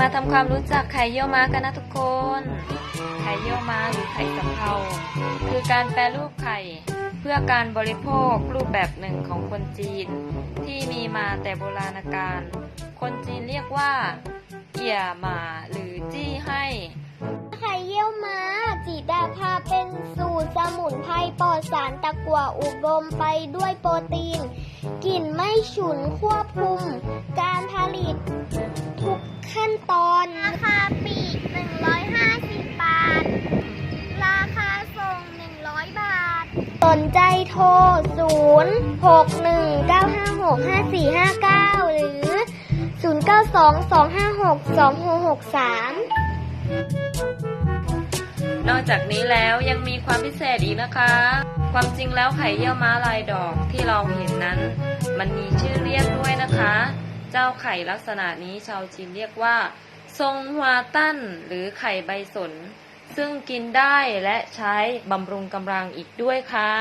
มาทำความรู้จักไข่เยี่ยวม้ากันนะทุกคน ไข่เยี่ยวม้าหรือไข่สำเภาคือการแปรรูปไข่เพื่อการบริโภครูปแบบหนึ่งของคนจีน ที่มีมาแต่โบราณกาล คนจีนเรียกว่า เกี่ยหมาหรือจี้ให้ ไข่เยี่ยวม้าจีดาพาเป็นสูตรสมุนไพรปลอดสารตะกั่วอุดมไปด้วยโปรตีน กลิ่นไม่ฉุนควบคุม การผลิต สนใจโทร 0 6 1 9 5 6 5 4 5 9 หรือ 0 9 2 2 5 6 2 6 6 3 นอกจากนี้แล้วยังมีความพิเศษอีกนะคะ ความจริงแล้วไข่เยี่ยวม้าลายดอกที่เราเห็นนั้น มันมีชื่อเรียกด้วยนะคะ เจ้าไข่ลักษณะนี้ชาวจีนเรียกว่า ทรงฮวาตั้นหรือไข่ใบสน ซึ่งกินได้และใช้บำรุงกำลังอีกด้วยค่ะ